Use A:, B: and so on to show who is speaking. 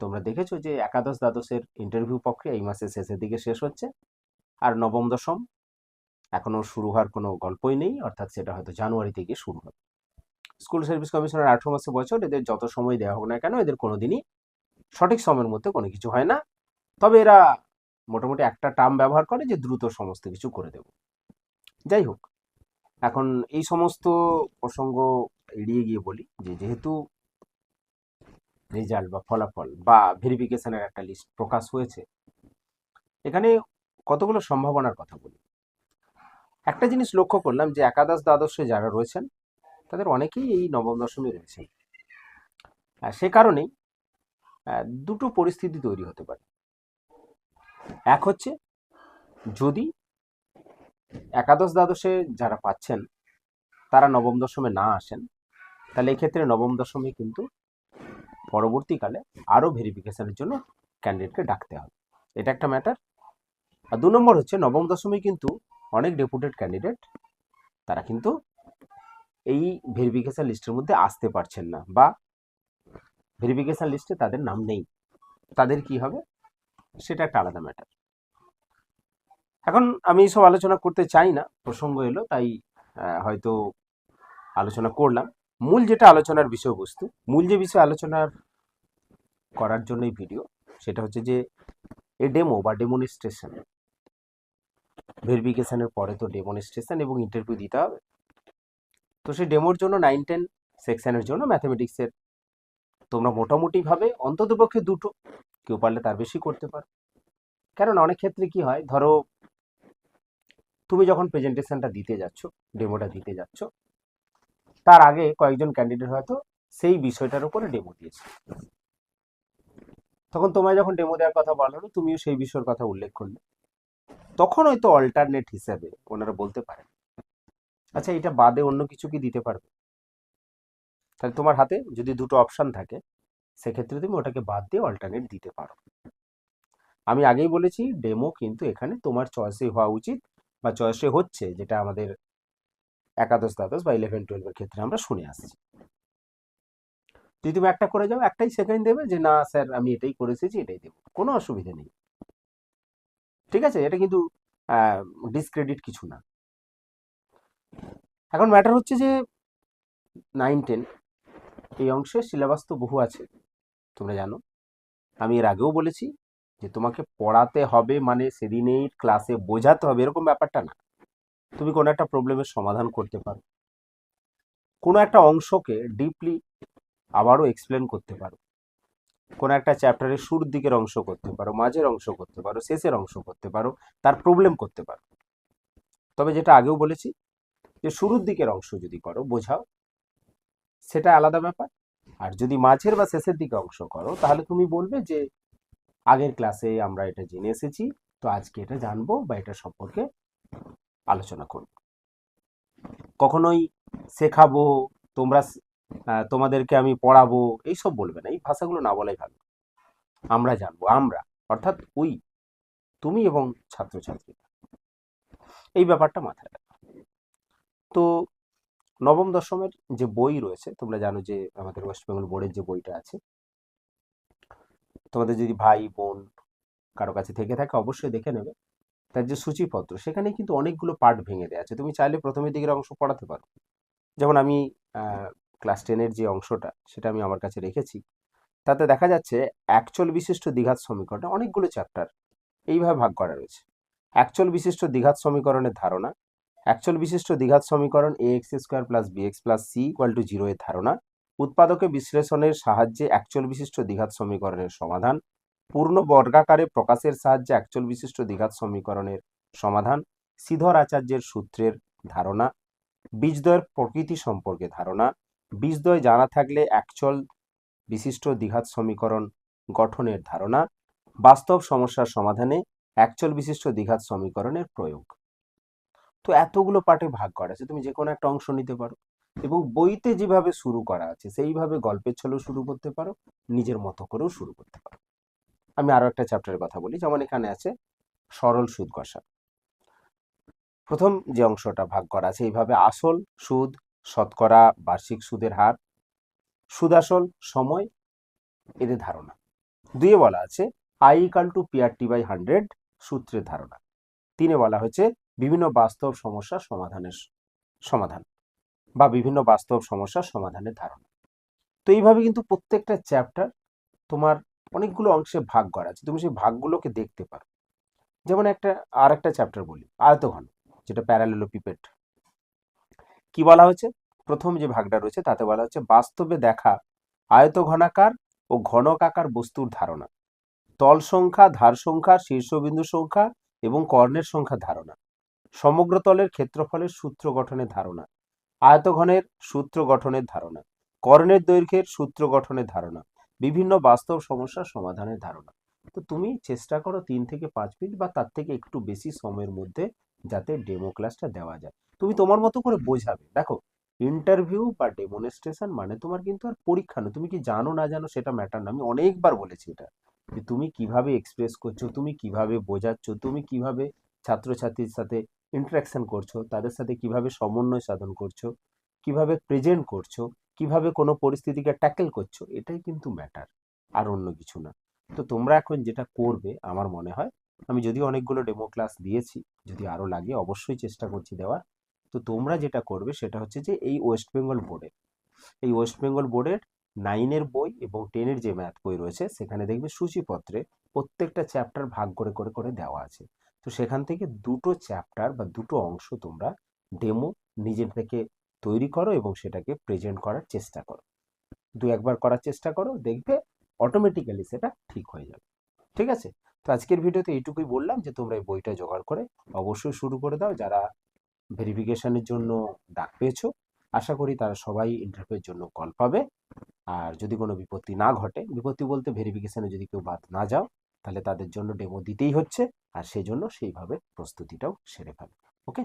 A: তোমরা দেখেছ যে একাদশ দ্বাদশের ইন্টারভিউ প্রক্রিয়া এই মাসের শেষের দিকে শেষ হচ্ছে। আর নবম দশম, এখনও শুরু হওয়ার কোনো গল্পই নেই, অর্থাৎ সেটা হয়তো জানুয়ারি থেকে শুরু হবে। স্কুল সার্ভিস কমিশনের আঠারো মাসে বছর এদের যত সময় দেওয়া হোক না কেন, এদের কোনো দিনই সঠিক সময়ের মধ্যে কোনো কিছু হয় না। তবে এরা মোটামুটি একটা টার্ম ব্যবহার করে যে দ্রুত সমস্ত কিছু করে দেব। যাই হোক, এখন এই সমস্ত প্রসঙ্গ এড়িয়ে গিয়ে বলি যে যেহেতু রেজাল্ট বা ফলাফল বা ভেরিফিকেশনের একটা লিস্ট প্রকাশ হয়েছে। এখানে কতগুলো সম্ভাবনার কথা বলি। একটা জিনিস লক্ষ্য করলাম যে একাদশ দ্বাদশে যারা রয়েছেন, তাদের অনেকেই এই নবম দশমী রয়েছেন। সে কারণেই দুটো পরিস্থিতি তৈরি হতে পারে। এক হচ্ছে, যদি একাদশ দ্বাদশে যারা পাচ্ছেন, তারা নবম দশমে না আসেন, তাহলে এক্ষেত্রে নবম দশমী কিন্তু পরবর্তীকালে আরও ভেরিফিকেশনের জন্য ক্যান্ডিডেটকে ডাকতে হবে। এটা একটা ম্যাটার আর দু নম্বর হচ্ছে নবম দশমে কিন্তু অনেক ডেপুটেড ক্যান্ডিডেট তারা কিন্তু এই ভেরিফিকেশান লিস্টের মধ্যে আসতে পারছেন না বা ভেরিফিকেশান লিস্টে তাদের নাম নেই। তাদের কি হবে? সেটা একটা আলাদা ম্যাটার এখন আমি এইসব আলোচনা করতে চাই না, প্রসঙ্গ এলো, তাই হয়তো আলোচনা করলাম। মূল যেটা আলোচনার বিষয়বস্তু, মূল যে বিষয় আলোচনার করার জন্য এই ভিডিও, সেটা হচ্ছে যে এ ডেমো বা ডেমনস্ট্রেশন। ভেরিফিকেশনের পরে তো ডেমনস্ট্রেশন এবং ইন্টারভিউ দিতে হবে। তো সেই ডেমোর জন্য নাইন টেন সেকশনের জন্য ম্যাথামেটিক্সের তোমরা মোটামুটিভাবে অন্ততপক্ষে দুটো, কেউ পারলে তার বেশি করতে পারো। কারণ অনেক ক্ষেত্রে কি হয়, ধরো তুমি যখন প্রেজেন্টেশনটা দিতে যাচ্ছ ডেমোটা দিতে যাচ্ছ তার আগে কয়েকজন ক্যান্ডিডেট হয়তো সেই বিষয়টার উপরে ডেমো দিয়েছে। তখন তোমায় যখন ডেমো দেওয়ার কথা বলা হলো, তুমিও সেই বিষয়ের কথা উল্লেখ করলে। তখন হয়তো অল্টারনেট হিসাবে ওনারা বলতে পারেন। আচ্ছা এটা বাদে অন্য কিছু কি দিতে পারবে? তাহলে তোমার হাতে যদি দুটো অপশন থাকে, সেক্ষেত্রে তুমি ওটাকে বাদ দিয়ে অল্টারনেট দিতে পারো। আমি আগেই বলেছি ডেমো কিন্তু এখানে তোমার চয়েসে হওয়া উচিত বা চয়েসে হচ্ছে, যেটা আমাদের একাদশ দ্বাদশ বা ইলেভেন টুয়েলভের ক্ষেত্রে আমরা শুনে আসছি। যদি তুমি একটা করে যাও, একটাই সেকেন্ড দেবে যে, না, স্যার, আমি এটাই করে এসেছি এটাই দেবো। কোনো অসুবিধা নেই। ঠিক আছে? এটা কিন্তু ডিসক্রেডিট কিছু না। এখন ম্যাটার হচ্ছে যে নাইন টেন এই অংশে সিলেবাস তো বহু আছে, তোমরা জানো। আমি এর আগেও বলেছি যে, তোমাকে পড়াতে হবে মানে সেদিনেই ক্লাসে বোঝাতে হবে, এরকম ব্যাপারটা না। তুমি কোনো একটা প্রবলেমের সমাধান করতে পারো। কোনো একটা অংশকে ডিপলি আবারও এক্সপ্লেন করতে পারো। কোনো একটা চ্যাপ্টারের শুরুর দিকের অংশ করতে পারো, মাঝের অংশ করতে পারো, শেষের অংশ করতে পারো, তার প্রবলেম করতে পারো। তবে যেটা আগেও বলেছি, যে শুরুর দিকের অংশ যদি করো, বোঝাও। সেটা আলাদা ব্যাপার। আর যদি মাঝের বা শেষের দিকে অংশ করো, তাহলে তুমি বলবে যে, আগের ক্লাসে আমরা এটা জেনে এসেছি, তো আজকে এটা জানব বা এটা সম্পর্কে আলোচনা করব। কখনোই শেখাবো, তোমরা তোমাদেরকে আমি পড়াবো, এইসব বলবে না। এই ভাষাগুলো না বলাই ভালো। আমরা জানব, আমরা, অর্থাৎ ওই তুমি এবং ছাত্রছাত্রীরা। এই ব্যাপারটা মাথায় রাখো। তো নবম, দশমের যে বই রয়েছে, তোমরা জানো যে আমাদের ওয়েস্ট বেঙ্গল বোর্ডের যে বইটা আছে, তোমাদের যদি ভাই, বোন কারও কাছে থেকে থাকে, অবশ্যই দেখে নেবে। তার যে সূচিপত্র সেখানে কিন্তু অনেকগুলো পার্ট ভেঙে দেওয়া আছে। তুমি চাইলে প্রথমের দিকের অংশ পড়াতে পারো। যেমন আমি ক্লাস টেনের যে অংশটা, সেটা আমি আমার কাছে রেখেছি। তাতে দেখা যাচ্ছে অ্যাকচুয়াল বিশিষ্ট দ্বিঘাত সমীকরণে অনেকগুলো চ্যাপ্টার এইভাবে ভাগ করা রয়েছে। অ্যাকচুয়াল বিশিষ্ট দ্বিঘাত সমীকরণের ধারণা অ্যাকচুয়াল বিশিষ্ট দ্বিঘাত সমীকরণ A X square plus B X plus C equal to zero এর ধারণা, উৎপাদকে বিশ্লেষণের সাহায্যে অ্যাকচুয়াল বিশিষ্ট দ্বিঘাত সমীকরণের সমাধান পূর্ণ বর্গাকারে প্রকাশের সাহায্যে অ্যাকচুয়াল বিশিষ্ট দ্বিঘাত সমীকরণের সমাধান শ্রীধর আচার্যের সূত্রের ধারণা, বীজদ্বয়ের প্রকৃতি সম্পর্কে ধারণা, বীজদ্বয় জানা থাকলে অ্যাকচুয়াল বিশিষ্ট দ্বিঘাত সমীকরণ গঠনের ধারণা, বাস্তব সমস্যার সমাধানে অ্যাকচুয়াল বিশিষ্ট দ্বিঘাত সমীকরণের প্রয়োগ। তো এতগুলো পার্টে ভাগ করা আছে, তুমি যে কোনো একটা অংশ নিতে পারো এবং বইতে যেভাবে শুরু করা আছে, সেইভাবে গল্পের ছলেও শুরু করতে পারো, নিজের মতো করেও শুরু করতে পারো। আমি আরও একটা চ্যাপ্টারের কথা বলি, যেমন এখানে আছে সরল সুদ কষা প্রথম যে অংশটা ভাগ করা আছে, এইভাবে আসল সুদ, শতকরা বার্ষিক সুদের হার সুদ আসল সময়, এদের ধারণা। দুইয়ে বলা আছে I equal to PR T by hundred সূত্রের ধারণা। তিনে বলা হয়েছে, বিভিন্ন বাস্তব সমস্যা সমাধানের সমাধান বা বিভিন্ন বাস্তব সমস্যার সমাধানের ধারণা। তো এইভাবে কিন্তু প্রত্যেকটা চ্যাপ্টার তোমার অনেকগুলো অংশে ভাগ করা আছে। তুমি সেই ভাগগুলোকে দেখতে পারো। যেমন একটা আর একটা চ্যাপ্টার বলি, আয়তঘন, যেটা প্যারালেলোপিপেড কি বলা হয়েছে? প্রথম যে ভাগটা রয়েছে, তাতে বলা হচ্ছে বাস্তবে দেখা আয়তঘনাকার ও ঘনকাকার বস্তুর ধারণা। তল সংখ্যা, ধার সংখ্যা, শীর্ষবিন্দু সংখ্যা এবং কর্ণের সংখ্যা ধারণা। সমগ্র তলের ক্ষেত্রফলের সূত্র গঠনের ধারণা। আয়তঘনের সূত্র গঠনের ধারণা। কর্ণের দৈর্ঘ্যের সূত্র গঠনের ধারণা। বিভিন্ন বাস্তব সমস্যার সমাধানের ধারণা। তো তুমি চেষ্টা করো তিন থেকে পাঁচ মিনিট বা তার থেকে একটু বেশি সময়ের মধ্যে যাতে ডেমো ক্লাসটা দেওয়া যায়। তুমি তোমার মতো করে বোঝাবে। দেখো ইন্টারভিউ বা ডেমনস্ট্রেশন মানে তোমার কিন্তু আর পরীক্ষা নয়। তুমি কি জানো, না জানো সেটা ম্যাটার না। আমি অনেকবার বলেছি এটা। যে তুমি কীভাবে এক্সপ্রেস করছ, তুমি কীভাবে বোঝাচ্ছ, তুমি কীভাবে ছাত্রছাত্রীর সাথে ইন্টারাকশন করছ, তাদের সাথে কীভাবে সমন্বয় সাধন করছ, কীভাবে প্রেজেন্ট করছ কীভাবে কোনো পরিস্থিতিকে ট্যাকেল করছ, এটাই কিন্তু ম্যাটার আর অন্য কিছু না। তো তোমরা এখন যেটা করবে, আমার মনে হয়, আমি যদিও অনেকগুলো ডেমো ক্লাস দিয়েছি, যদি আরও লাগে অবশ্যই চেষ্টা করছি দেওয়ার। তো তোমরা যেটা করবে, সেটা হচ্ছে যে এই ওয়েস্ট বেঙ্গল বোর্ডের এই ওয়েস্ট বেঙ্গল বোর্ডের নাইনের বই এবং টেনের যে ম্যাথ বই রয়েছে, সেখানে দেখবে সূচিপত্রে প্রত্যেকটা চ্যাপ্টার ভাগ করে করে করে দেওয়া আছে। তো সেখান থেকে দুটো চ্যাপ্টার বা দুটো অংশ তোমরা ডেমো নিজের থেকে তৈরি করো এবং সেটাকে প্রেজেন্ট করার চেষ্টা করো। দু একবার করার চেষ্টা করো, দেখবে অটোমেটিক্যালি সেটা ঠিক হয়ে যাবে। ঠিক আছে? তো আজকের ভিডিওতে এইটুকুই বললাম যে তোমরা এই বইটা জোগাড় করে অবশ্যই শুরু করে দাও। যারা ভেরিফিকেশনের জন্য ডাক পেয়েছ, আশা করি তারা সবাই ইন্টারভিউয়ের জন্য কল পাবে। আর যদি কোনো বিপত্তি না ঘটে, বিপত্তি বলতে ভেরিফিকেশানে যদি কেউ বাদ না যাও, তাহলে তাদের জন্য ডেমো দিতেই হচ্ছে। আর সেই জন্য সেইভাবে প্রস্তুতিটাও সেরে ফেলো। ওকে